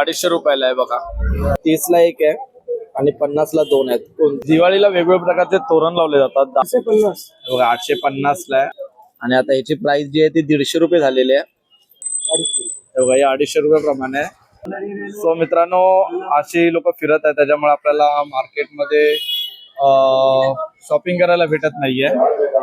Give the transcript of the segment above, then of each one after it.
अडीचशे रुपयाला आहे बघा. तीस ला एक आहे आणि पन्नास ला दोन आहेत. दिवाळीला वेगवेगळ्या प्रकारचे तोरण लावले जातात. आठशे पन्नास. बघा आठशे पन्नास ला आहे. आणि आता याची प्राइस जी आहे ती दीडशे रुपये झालेली आहे. अडीचशे. बघा हे अडीचशे रुपये प्रमाणे आहे. सो मित्रांनो अशी लोक फिरत आहेत. त्याच्यामुळे आपल्याला मार्केटमध्ये शॉपिंग करायला भेटत नाहीये.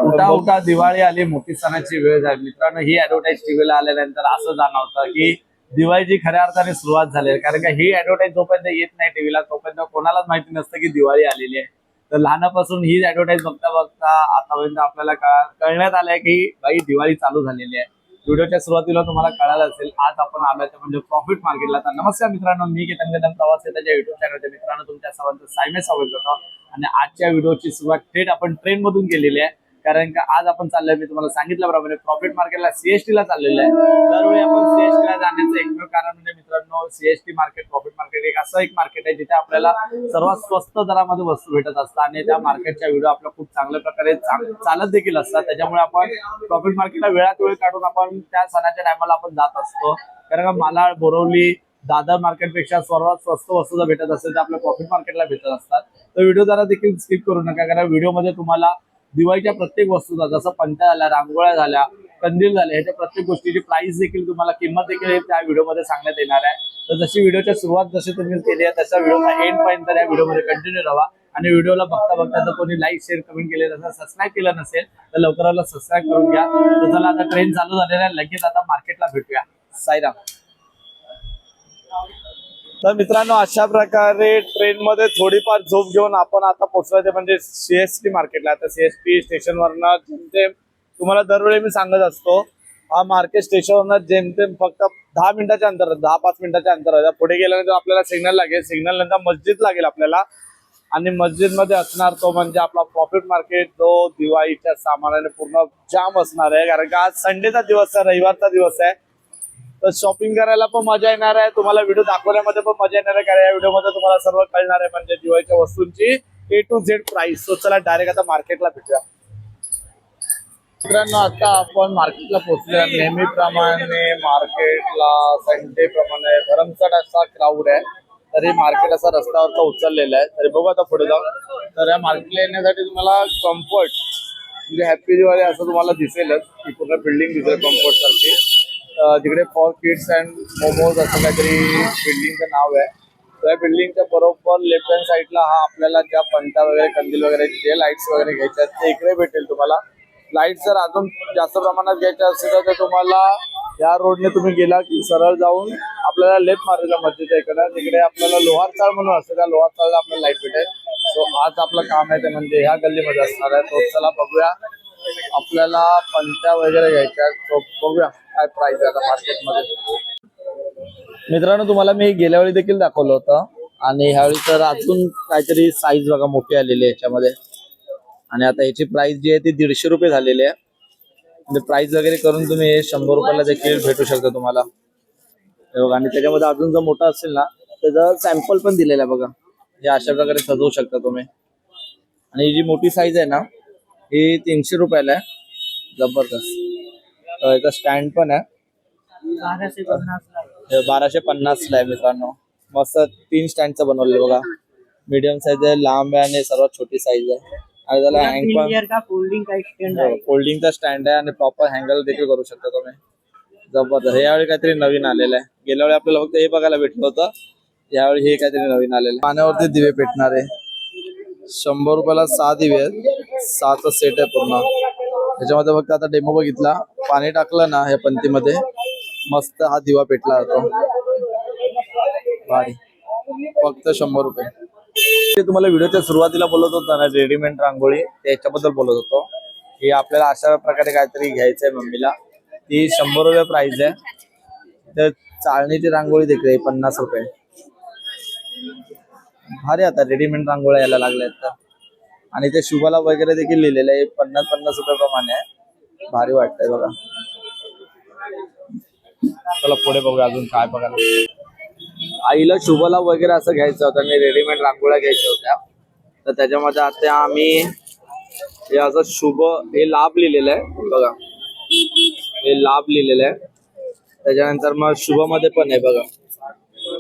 उठा उठा दिवाळी आली मोठी सणाची वेळ झाली. मित्रांनो ही ऍडव्हर्टाईज टीव्हीला आल्यानंतर असं जाणवतं की दिवाळीची खऱ्या अर्थाने सुरुवात झाली आहे. कारण का ही ऍडव्हर्टाईज जोपर्यंत येत नाही टीव्हीला तोपर्यंत कोणालाच माहिती नसतं की दिवाळी आलेली आहे. तर लहानापासून ही ऍडव्हर्टाईज बघता बघता आतापर्यंत आपल्याला कळण्यात आलंय की बाई दिवाळी चालू झालेली आहे. व्हिडिओच्या सुरुवातीला तुम्हाला कळालं असेल आज आपण आलोय म्हणजे प्रॉफिट मार्केटला तर नमस्कार मित्रांनो मी केतन कदम प्रवास आहे त्याच्या युट्यूब चॅनलच्या मित्रांनो तुमच्या सर्वांचं सायमे स्वागत करतो. आणि आजच्या व्हिडिओची सुरुवात थेट आपण ट्रेन मधून केलेली आहे. कारण का आज आपण चाललोय मी तुम्हाला सांगितल्याप्रमाणे प्रॉफिट मार्केटला सीएसटी ला चाललेलं आहे. दरवेळी आपण सीएसटी ला जाण्याचं एकमेव कारण म्हणजे मित्रांनो सीएसटी मार्केट प्रॉफिट मार्केट एक असं एक मार्केट आहे जिथे आपल्याला सर्वात स्वस्त दरामध्ये वस्तू भेटत असतात आणि त्या मार्केटच्या व्हिडिओ आपल्या खूप चांगल्या प्रकारे चालत देखील असतात. त्याच्यामुळे आपण प्रॉफिट मार्केटला वेळात वेळ काढून आपण त्या सणाच्या टायमाला आपण जात असतो. कारण का मालाड बोरवली दादर मार्केटपेक्षा सर्वात स्वस्त वस्तू जर भेटत असेल तर आपल्या प्रॉफिट मार्केटला भेटत असतात. तर व्हिडिओ जरा देखील स्किप करू नका कारण व्हिडिओमध्ये तुम्हाला दिवाळीच्या प्रत्येक वस्तूचा जसं पंत्या झाल्या रांगोळ्या झाल्या कंदील झाले ह्याच्या प्रत्येक गोष्टीची प्राइस देखील तुम्हाला किंमत देखील त्या व्हिडिओमध्ये सांगण्यात येणार आहे. तर जशी व्हिडिओच्या सुरुवात जशी तुम्ही केली आहे तशा व्हिडिओचा एंड पर्यंत या व्हिडिओमध्ये कंटिन्यू राहा. आणि व्हिडिओला बघता बघता जर कोणी लाईक शेअर कमेंट केले नसेल सबस्क्राईब केलं नसेल तर लवकरात सबस्क्राईब करून घ्या. तर चला आता ट्रेन चालू झालेला आहे. लगेच आता मार्केटला भेटूया. साईराम. तर मित्रांनो अशा प्रकारे ट्रेन मध्ये थोडीफार झोप घेऊन आपण आता पोहोचवायचे म्हणजे सीएसटी मार्केटला आता सीएसटी स्टेशनवरनं जेमतेम तुम्हाला दरवेळी मी सांगत असतो हा मार्केट स्टेशनवरनं जेमतेम फक्त दहा मिनिटाच्या अंतर दहा पाच मिनिटाच्या अंतर पुढे गेल्यानंतर आपल्याला सिग्नल लागेल सिग्नल नंतर मस्जिद लागेल आपल्याला. आणि मस्जिदमध्ये असणार तो म्हणजे आपला प्रॉफिट मार्केट जो दिवाळीच्या सामानाने पूर्ण जाम असणार आहे. कारण का? आज संडेचा दिवस आहे रविवारचा दिवस आहे. तर शॉपिंग करायला पण मजा येणार आहे. तुम्हाला व्हिडिओ दाखवण्यामध्ये पण मजा येणार आहे कारण या व्हिडिओमध्ये तुम्हाला सर्व कळणार आहे म्हणजे दिवाळीच्या वस्तूंची A to Z price so चला डायरेक्ट आता मार्केटला भेटूया. मित्रांनो आता आपण मार्केटला पोहोचलो नेहमीप्रमाणे मार्केटला संडे प्रमाणे भरमसाठ असा क्राऊड आहे. तरी मार्केट असा रस्त्यावरचा उचललेला आहे. तरी बघू आता पुढे जाऊन. तर या मार्केटला येण्यासाठी तुम्हाला कम्फर्ट म्हणजे हॅपी दिवाळी असं तुम्हाला दिसेलच. की पूर्ण बिल्डिंग दिसेल कम्फर्ट सारखी. जिकडे फॉर किड्स अँड मोमोज असं काहीतरी बिल्डिंगचं नाव आहे. त्या बिल्डिंगच्या बरोबर लेफ्ट हँड साईडला हा आपल्याला ज्या पंटा वगैरे कंदील वगैरे जे लाईट्स वगैरे घ्यायचे आहेत ते इकडे भेटेल तुम्हाला. लाइट जर अजून जास्त प्रमाणात घ्यायचे असेल तर तुम्हाला या रोडने तुम्ही गेला की सरळ जाऊन आपल्याला लेफ्ट मारायचा मस्जिदच्या इकडे तिकडे आपल्याला लोहार चाळ म्हणून असतं त्या लोहार चाळला आपल्याला लाइट भेटेल. सो आज आपलं काम आहे ते म्हणजे ह्या गल्लीमध्ये असणार आहे. तो चला बघूया. आपल्याला पंत्या वगैरे घ्यायच्या तो बघूया. काय प्राइस आहे आता मार्केटमध्ये मित्रांनो तुम्हाला मी गेल्या वेळी देखील दाखवलं होतं. आणि ह्यावेळी तर अजून काहीतरी साईज बघा मोठी आलेली आहे याच्यामध्ये. आणि आता याची प्राइस जी आहे ती दीडशे रुपये झालेली आहे. म्हणजे प्राइस वगैरे करून तुम्ही हे शंभर रुपयाला देखील भेटू शकता तुम्हाला. हे बघा आणि त्याच्यामध्ये अजून जर मोठा असेल ना त्याचा सॅम्पल पण दिलेला आहे बघा. हे अशा प्रकारे सजवू शकता तुम्ही. आणि ही जी मोठी साईज आहे ना ही तीनशे रुपयाला आहे. जबरदस्त. याचा स्टँड पण आहे. बाराशे पन्नास बाराशे पन्नास ला आहे मित्रांनो. मस्त तीन स्टँडचं बनवलेलं बघा. मीडियम साईज आहे लांब आहे आणि सर्वात छोटी साईज आहे. आणि त्याला हँग पण इंडियर का फोल्डिंग का स्टैंड है फोल्डिंगचा स्टँड आहे आणि प्रॉपर हँगल देखील करू शकता तुम्ही. जबरदस्त. हे यावेळी काहीतरी नवीन आलेलं आहे. गेल्या वेळी आपल्याला फक्त हे बघायला भेटलं होतं. यावेळी हे काहीतरी नवीन आलेलं आहे. पाण्यावरती दिवे पेटणार आहे. शंभर रुपयाला सहा दिवे आहेत. सहाचा सेट आहे पूर्ण. त्याच्यामध्ये फक्त आता डेमो बघितला. पाणी टाकलं ना या पंतीमध्ये. मस्त हा दिवा पेटला जातो. भारी. फक्त शंभर रुपये. ते तुम्हाला व्हिडिओच्या सुरुवातीला बोलत होतो ना रेडीमेड रांगोळी त्याच्याबद्दल बोलत होतो. की आपल्याला अशा प्रकारे काहीतरी घ्यायचंय मम्मीला. ती शंभर रुपये प्राइस आहे. तर चाळणीची रांगोळी देखील पन्नास रुपये. भारी आता रेडीमेड रांगोळ्या यायला लागल्या आणि ते शुभाला वगैरे देखील लिहिलेलं आहे पन्नास पन्नास रुपये प्रमाणे आहे. भारी वाटतंय बघा. चला पुढे बघूया अजून काय बघायला. आईला शुभला वगैरे असं घ्यायचं होतं. आणि रेडीमेड रांगोळ्या घ्यायच्या होत्या. तर त्याच्यामध्ये आता आम्ही हे असं शुभ हे लाभ लिहिलेलं आहे. बघा. हे लाभ लिहिलेलं आहे. त्याच्यानंतर मग शुभमध्ये पण आहे बघा.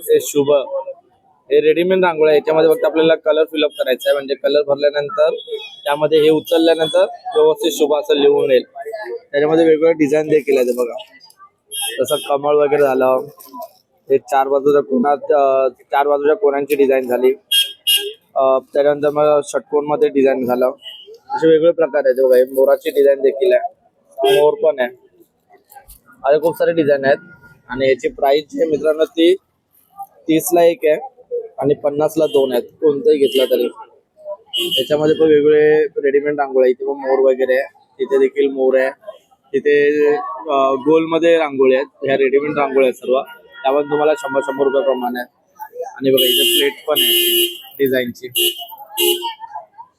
हे शुभ. हे रेडीमेड रांगोळ्या. याच्यामध्ये फक्त आपल्याला कलर फिलअप करायचा आहे. म्हणजे कलर भरल्यानंतर त्यामध्ये हे उचलल्यानंतर व्यवस्थित शुभ असं लिहून येईल. त्याच्यामध्ये वेगवेगळे डिझाईन देखील आहेत बघा. जसं कमळ वगैरे झालं. हे चार बाजूच्या कोणात चार बाजूच्या कोणांची डिझाईन झाली. त्याच्यानंतर मग षटकोनमध्ये डिझाईन झालं. असे वेगवेगळे प्रकार आहेत बघा. हे मोराची डिझाईन देखील आहे. मोर पण आहे. असे खूप सारे डिझाईन आहेत. आणि याची प्राइस जी आहे मित्रांनो ती तीस ला एक आहे. आणि पन्नास ला दोन आहेत. कोणतंही घेतला तरी. त्याच्यामध्ये पण वेगवेगळे रेडीमेड रांगोळ्या इथे पण मोर वगैरे आहे. तिथे देखील मोर आहे. तिथे गोलमध्ये रांगोळी आहेत. ह्या रेडीमेड रांगोळ्या आहेत सर्व. त्यामध्ये तुम्हाला शंभर शंभर रुपये प्रमाणे आहे आणि बघा इथे प्लेट पण आहे. डिझाईनची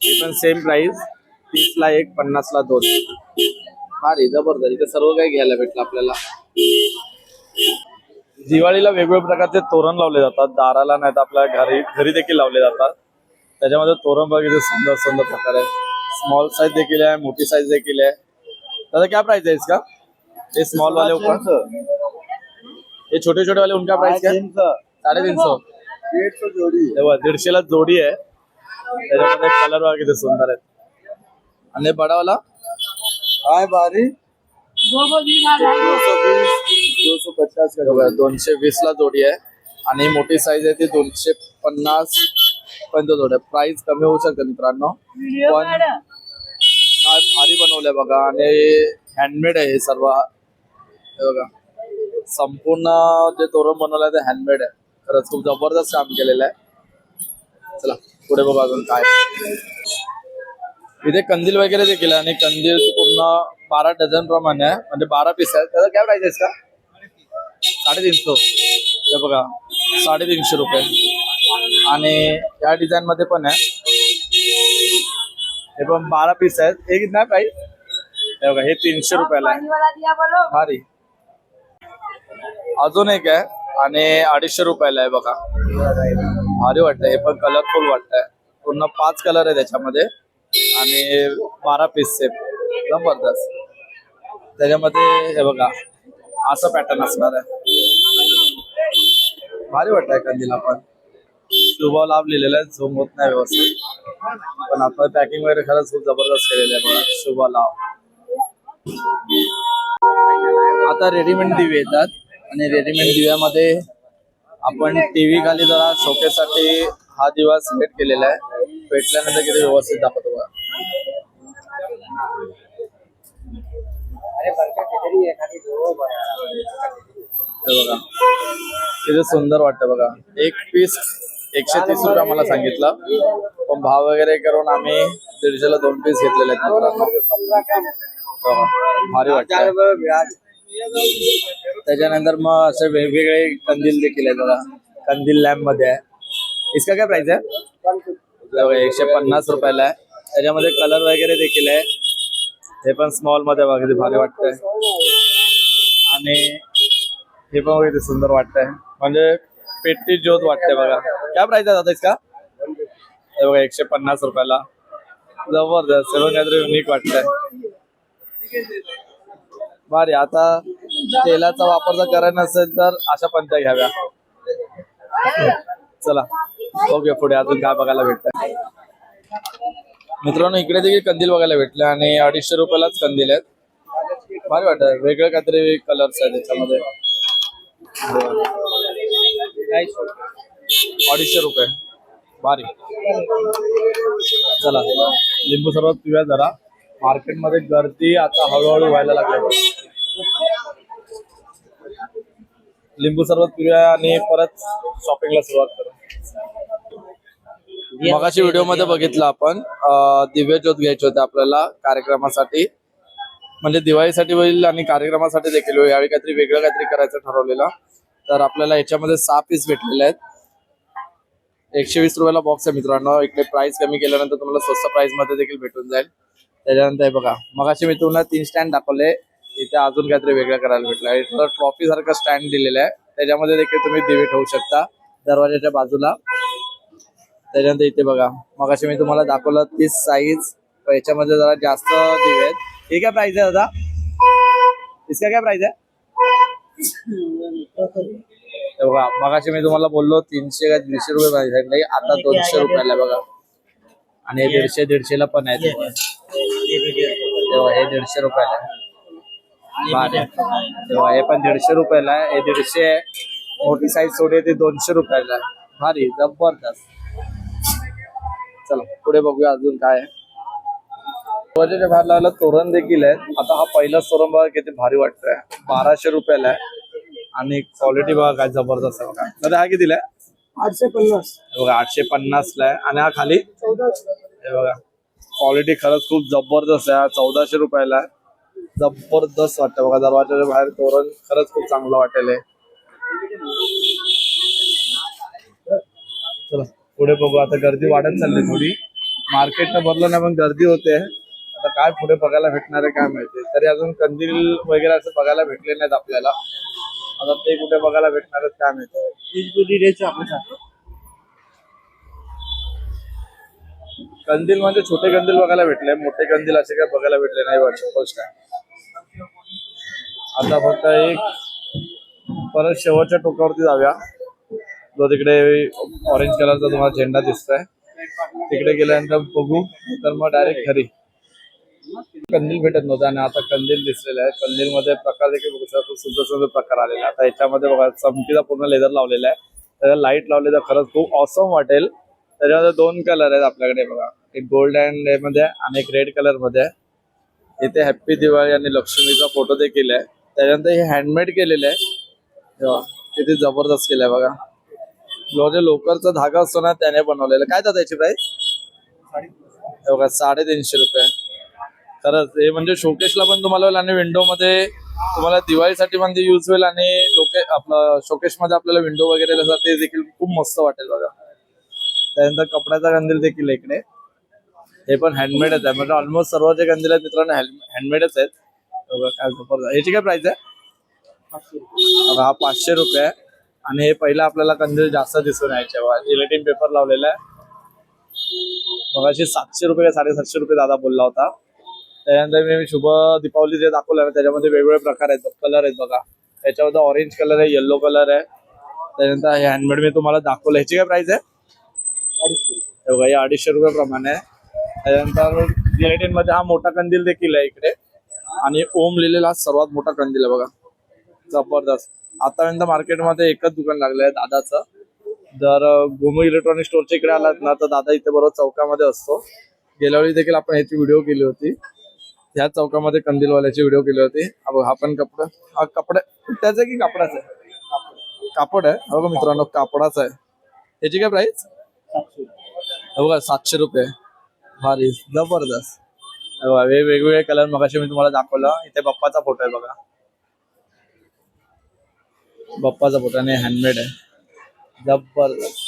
ही पण सेम प्राईस तीसला एक पन्नासला दोन. भारी जबरदस्त. इथे सर्व काही घ्यायला भेटलं आपल्याला. दिवाळीला वेगवेगळ्या प्रकारचे तोरण लावले जातात. दाराला नाही तर आपल्या घरी घरी देखील लावले जातात. त्याच्यामध्ये तोरण बघितले सुंदर सुंदर प्रकार आहे. स्मॉल साइज देखील आहे मोठी साइज देखील आहे. दादा क्या प्राइस है इसका? ये स्मॉल वाले ऊपर ये छोटे छोटे वाले उनका प्राइस क्या? है? साढ़े तीन सौ तेव्हा दीडशेला जोडी आहे. त्याच्यामध्ये कलर वगैरे किती सुंदर आहेत. आणि बडा वाला हाय बारी दोनशे वीस ला जोडी आहे. आणि मोठी साईज आहे ती दोनशे पन्नास. पर्यंत जोडी आहे प्राइस कमी होऊ शकते मित्रांनो. पण काय भारी बनवलंय बघा आणि हँडमेड आहे हे सर्व. हे बघा. संपूर्ण जे तोरण बनवलंय ते हँडमेड आहे. खरंच खूप जबरदस्त काम केलेलं आहे. चला पुढे बघा अजून काय. इथे कंदील वगैरे देखील आहे आणि कंदील पूर्ण बारा डझन प्रमाणे आहे. म्हणजे बारा पीस आहेत त्याचा काय प्राइस आहे का? साडेतीनशे. हे बघा साडेतीनशे रुपये. आणि या डिझाईन मध्ये पण आहे. हे पण बारा पीस आहेत. एक नाही प्राइस हे बघा हे तीनशे रुपयाला आहे. भारी. अजून एक आहे आणि अडीचशे रुपयाला आहे बघा. भारी वाटतंय. हे पण कलरफुल वाटतंय. पूर्ण पाच कलर आहे त्याच्यामध्ये. आणि बारा पीस जबरदस्त. त्याच्यामध्ये हे बघा असं पॅटर्न असणार आहे. भारी वाटतंय कंदील आपण. शुभ लाभ लिहिलेला आहे झूम होत नाही व्यवस्थित. पण आता पॅकिंग वगैरे खरंच खूप जबरदस्त केलेलं आहे बघा शुभ लाभ. आता रेडीमेड दिवे येतात आणि रेडीमेड दिव्यामध्ये आपण टीव्ही खाली जरा शोकेसाठी हा दिवा सिलेक्ट केलेला आहे. पेटल्यानंतर किती व्यवस्थित दाखवतो बघा. बघा किती सुंदर वाटतं बघा. एक पीस एकशे तीस रुपये मला सांगितलं. पण भाव वगैरे करून आम्ही दीडशेला दोन पीस घेतलेले आहेत मित्रांनो. बघा, भारी वाटतं त्याच्यानंतर मग असे वेगवेगळे कंदील देखील आहेत बघा. कंदील लॅम्पमध्ये आहे. इसका काय प्राइस आहे? एकशे पन्नास रुपयाला आहे. त्याच्यामध्ये कलर वगैरे देखील आहे. हे पण स्मॉलमध्ये बघा भारी वाटतंय. आणि हे पण किती सुंदर वाटतंय. म्हणजे पेटी ज्योत वाटते बघा. काय प्राइस आहे दादा इसका? हे बघा एकशे पन्नास रुपयाला. जबरदस्त सर्व काहीतरी युनिक वाटतंय. भारी आता तेलाचा वापर जर करायचा नसेल तर अशा पंत्या घ्याव्या. चला ओके पुढे अजून काय बघायला भेटतंय. मित्रांनो इकडे देखील कंदील बघायला भेटले आणि अडीचशे रुपयालाच कंदील आहेत. भारी वाटत वेगळे काहीतरी कलर्स आहेत त्याच्यामध्ये अडीचशे रुपये. भारी. चला. लिंबू सरबत पिऊया जरा. मार्केटमध्ये गर्दी आता हळूहळू व्हायला लागली. लिंबू सरबत पिऊया आणि परत शॉपिंगला सुरुवात करू. मगाशी व्हिडिओमध्ये बघितलं आपण दिव्य ज्योत घ्यायचे होते आपल्याला कार्यक्रमासाठी. म्हणजे दिवाळीसाठी होईल आणि कार्यक्रमासाठी देखील होईल. यावेळी काहीतरी वेगळं काहीतरी करायचं ठरवलेलं. तर आपल्याला याच्यामध्ये सहा पीस भेटलेले आहेत. एकशे वीस रुपयाला बॉक्स आहे मित्रांनो. इकडे प्राइस कमी केल्यानंतर तुम्हाला स्वस्त प्राइसमध्ये देखील भेटून जाईल. त्याच्यानंतर हे बघा मगाशी मी तुम्हाला तीन स्टँड दाखवले. इथे अजून काहीतरी वेगळं करायला भेटलं. इथं ट्रॉफी सारखं स्टँड दिलेलं आहे. त्याच्यामध्ये देखील तुम्ही दिवे ठेवू शकता दरवाजाच्या बाजूला. त्याच्यानंतर इथे बघा मगाशी मी तुम्हाला दाखवलं तीस साईज याच्यामध्ये जरा जास्त दिवे आहेत. हे काय प्राइस आहे दादा? इसका काय प्राइस आहे? बघा मगाशी मी तुम्हाला बोललो तीनशे का दीडशे रुपये पाहिजे सांगितले आता दोनशे रुपयाला बघा. आणि हे दीडशे दीडशेला पण आहे हे. बघा, हे दीडशे रुपयाला आहे. भारी. हे हे पण दीडशे रुपयाला आहे. हे दीडशे मोठी साईज सोडी ती दोनशे रुपयाला आहे. भारी जबरदस्त. चला पुढे बघूया अजून काय आहे. दरवाजाच्या बाहेर लावला तोरण देखील आहे. आता हा पहिला तोरण बघा किती भारी वाटतोय. बाराशे रुपयाला आहे. आणि क्वालिटी बघा काय जबरदस्त आहे बघा. दादा हा कितीला आहे? आठशे पन्नास. बघा आठशे पन्नास ला आहे. आणि हा खाली? हे बघा क्वालिटी खरंच खूप जबरदस्त आहे. हा चौदाशे रुपयाला आहे. जबरदस्त वाटतं बघा. दरवाजाच्या बाहेर तोरण खरंच खूप चांगलं वाटेल हे. चला पुढे बघू. आता गर्दी वाढत चालली थोडी. मार्केटनं भरलं नाही पण गर्दी होते. आता काय पुढे बघायला भेटणार आहे काय माहिती. तरी अजून कंदील वगैरे असं बघायला भेटले नाहीत आपल्याला. आता ते कुठे बघायला भेटणार आहेत काय माहिती. कंदील म्हणजे छोटे कंदील बघायला भेटले मोठे कंदील असे काय बघायला भेटले नाही वाटत फर्स्ट टाइम आता फक्त एक परत शेवटच्या टोकावरती जाऊया. जो तिकडे ऑरेंज कलरचा तुम्हाला झेंडा दिसतोय. तिकडे गेल्यानंतर बघू तर मग डायरेक्ट घरी. कंदील भेटत नव्हता आणि आता कंदील दिसलेला आहे कंदील मध्ये प्रकार देखील बघू शकतो. खूप सुंदर सुंदर प्रकार आलेला आहे. आता याच्यामध्ये बघा चमकीचा पूर्ण लेदर लावलेला आहे. त्याला लाइट लावले तर खरंच खूप ऑसम वाटेल. त्याच्यामध्ये दोन कलर आहेत आपल्याकडे बघा. एक गोल्ड अँडमध्ये आणि एक रेड कलरमध्ये इथे हॅप्पी दिवाळी आणि लक्ष्मीचा फोटो देखील आहे. त्याच्यानंतर हे हँडमेड केलेलं आहे. किती जबरदस्त केलंय बघा. जो जे लोकरचा धागा असतो ना त्याने बनवलेलं. काय त्याची याची प्राइस बघा साडेतीनशे रुपये. खरंच हे म्हणजे शोकेशला पण तुम्हाला होईल आणि विंडो मध्ये तुम्हाला दिवाळीसाठी म्हणजे युज होईल आणि लोके आपलं शोकेशमध्ये आपल्याला विंडो वगैरे ते देखील खूप मस्त वाटेल बघा. त्यानंतर कपड्याचा कंदील देखील इकडे. हे पण हँडमेडच आहे. म्हणजे ऑलमोस्ट सर्व जे कंदील आहेत मित्रांनो हँडमेडच आहेत. काय याची काय प्राइस आहे? हा पाचशे रुपये आहे. आणि हे पहिला आपल्याला कंदील जास्त दिसून यायचे. बघा जिलेटिन पेपर लावलेला आहे. मगाशी सातशे रुपये साडेसातशे रुपये दादा बोलला होता. त्यानंतर मी शुभ दीपावली जे दाखवलं ना त्याच्यामध्ये वेगवेगळे प्रकार आहेत. कलर आहेत बघा. त्याच्यामध्ये ऑरेंज कलर आहे येल्लो कलर आहे. त्यानंतर हे हँडमेड मी तुम्हाला दाखवलं. ह्याची काय प्राइस आहे? हे बघा हे अडीचशे रुपये प्रमाणे आहे. त्यानंतर जिलेटिनमध्ये हा मोठा कंदील देखील आहे इकडे. आणि ओम लिहिलेला हा सर्वात मोठा कंदील आहे बघा. जबरदस्त. आतापर्यंत मार्केटमध्ये एकच दुकान लागलं आहे दादाचं. जर गोमू इलेक्ट्रॉनिक स्टोरच्या इकडे आलात ना तर दादा इथे बरोबर चौकामध्ये असतो. गेल्या वेळी देखील आपण ह्याची व्हिडिओ केली होती. ह्या चौकामध्ये कंदीलवाल्याची व्हिडिओ केले होते. हा हा पण कपडा. हा कपडा त्याचा की कापडाच? आहे कापड आहे. हा बघा मित्रांनो कापडाच आहे. याची काय प्राइस बघा सातशे रुपये. भारी जबरदस्त. बघा, वेगवेगळे कलर मगाशी मी तुम्हाला दाखवलं. इथे बाप्पाचा फोटो आहे बघा. बाप्पाचा फोटो आणि हँडमेड आहे. जबरदस्त.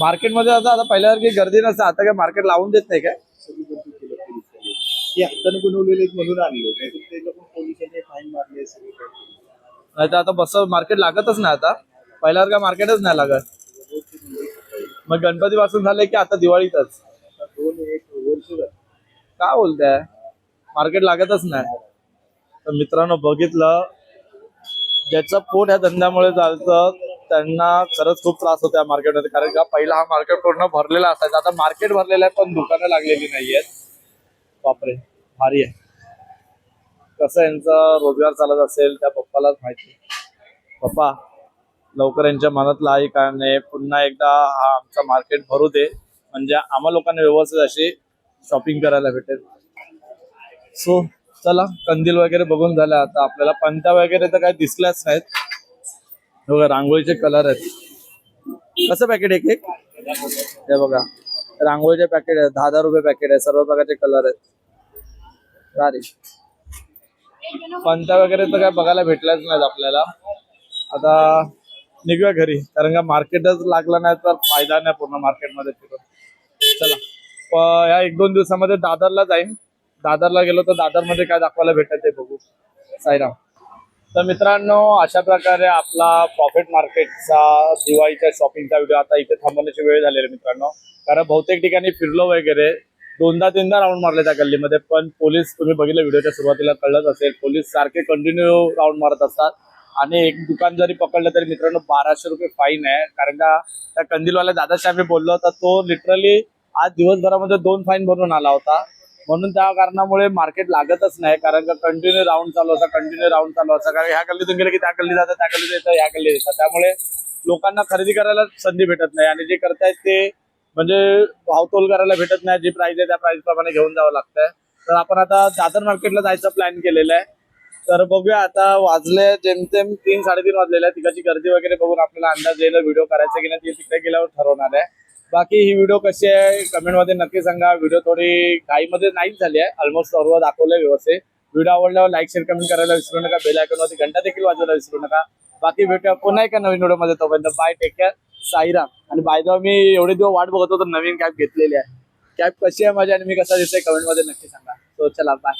मार्केटमध्ये आता आता पहिल्यासारखी गर्दी नसते. आता काय मार्केट लावून देत नाही काय? ते हाताने बनवलेले म्हणून आणले नाहीतर ते लोक पोलिसांनी फाईन मारले नाही तर आता बस मार्केट लागतच नाही आता. पहिल्यासारखं मार्केटच नाही लागत. मग गणपती पासून झाले की आता दिवाळीतच. दोन एक वर्ष. काय बोलताय? मार्केट लागतच नाही. तर मित्रांनो बघितलं ज्याचं पोट ह्या धंद्यामुळे चालतं त्यांना खरंच खूप त्रास होतो या मार्केटमध्ये कारण का पहिला हा मार्केट पूर्ण भरलेला असायचा. आता मार्केट भरलेलं आहे पण दुकानं लागलेली नाहीयेत. बापरे भारी आहे. कसं यांचा? रोजगार चालत असेल त्या पप्पालाच माहिती. पप्पा लवकर यांच्या मनातलं आहे का नाही. पुन्हा एकदा हा आमचा मार्केट भरू दे. म्हणजे आम्हा लोकांना व्यवस्थित अशी शॉपिंग करायला भेटेल. सो चला कंदील वगैरे बघून झाल्या. आता आपल्याला पंत्या वगैरे तर काही दिसल्याच नाहीत. बघा रांगोळीचे कलर आहेत. कसं पॅकेट एक एक हे बघा रांगोळीचे पॅकेट आहेत. दहा दहा रुपये पॅकेट आहे. सर्व प्रकारचे कलर आहेत. भारी पंत्या वगैरे तर काय बघायला भेटलाच नाहीत आपल्याला. आता निघूया घरी कारण का मार्केटच लागलं नाही तर फायदा नाही पूर्ण मार्केटमध्ये फिरून. चला. या एक दोन दिवसामध्ये दादरला जाईन. दादरला गेलो तर दादरमध्ये काय दाखवायला भेटत ते बघू. साईराम. तर मित्रांनो अशा प्रकारे आपला प्रॉफिट मार्केटचा दिवाळीच्या शॉपिंगचा व्हिडिओ आता इथे थांबवण्याची वेळ झालेली मित्रांनो. कारण बहुतेक ठिकाणी फिरलो वगैरे दोनदा तीनदा राऊंड मारले त्या गल्लीमध्ये पण पोलीस तुम्ही बघितलं व्हिडिओच्या सुरुवातीला कळलंच असेल पोलीस सारखे कंटिन्यू राऊंड मारत असतात. आणि एक दुकान जरी पकडलं तरी मित्रांनो बाराशे रुपये फाईन आहे. कारण का त्या कंदीलवाल्या दादाशी आम्ही बोललो होता तो लिटरली आज दिवसभरामध्ये दोन फाईन भरून आला होता. म्हणून त्या कारणामुळे मार्केट लागतच नाही कारण का कंटिन्यू राऊंड चालू असा कंटिन्यू राऊंड चालू असा. कारण ह्या गल्लीतून गेलं की त्या गल्ली जातं त्या गल्लीत येतं ह्या गल्ली येतं. त्यामुळे लोकांना खरेदी करायला संधी भेटत नाही. आणि जे करतायत ते म्हणजे भावतोल करायला भेटत नाही जी प्राइस आहे त्या प्राइस प्रमाणे घेऊन जावं लागतंय. तर आपण आता दादर मार्केटला जायचं प्लॅन केलेला आहे. तर बघूया आता वाजले जेमतेम तीन साडेतीन वाजलेले आहे तिकडची गर्दी वगैरे बघून आपल्याला अंदाज येईल व्हिडिओ करायचा की नाही तिकडे गेल्यावर ठरवणार आहे. बाकी ही व्हिडिओ कशी आहे कमेंटमध्ये नक्की सांगा. व्हिडिओ थोडी घाईमध्ये नाहीच झाली आहे. ऑलमोस्ट सर्व दाखवलंय व्यवस्थित. व्हिडिओ आवडल्यावर लाईक शेअर कमेंट करायला विसरू नका. बेल आयकॉनवरती घंटा देखील वाजवायला विसरू नका. बाकी भेटूया पुन्हा एका नवीन व्हिडिओमध्ये तोपर्यंत बाय टेक केअर साईराम आणि बायदा मी एवढे दिवस वाट बघत होतो नवीन कॅब घेतलेली आहे. कॅब कशी आहे माझी आणि मी कसा दिसतोय कमेंटमध्ये नक्की सांगा. सो चला बाय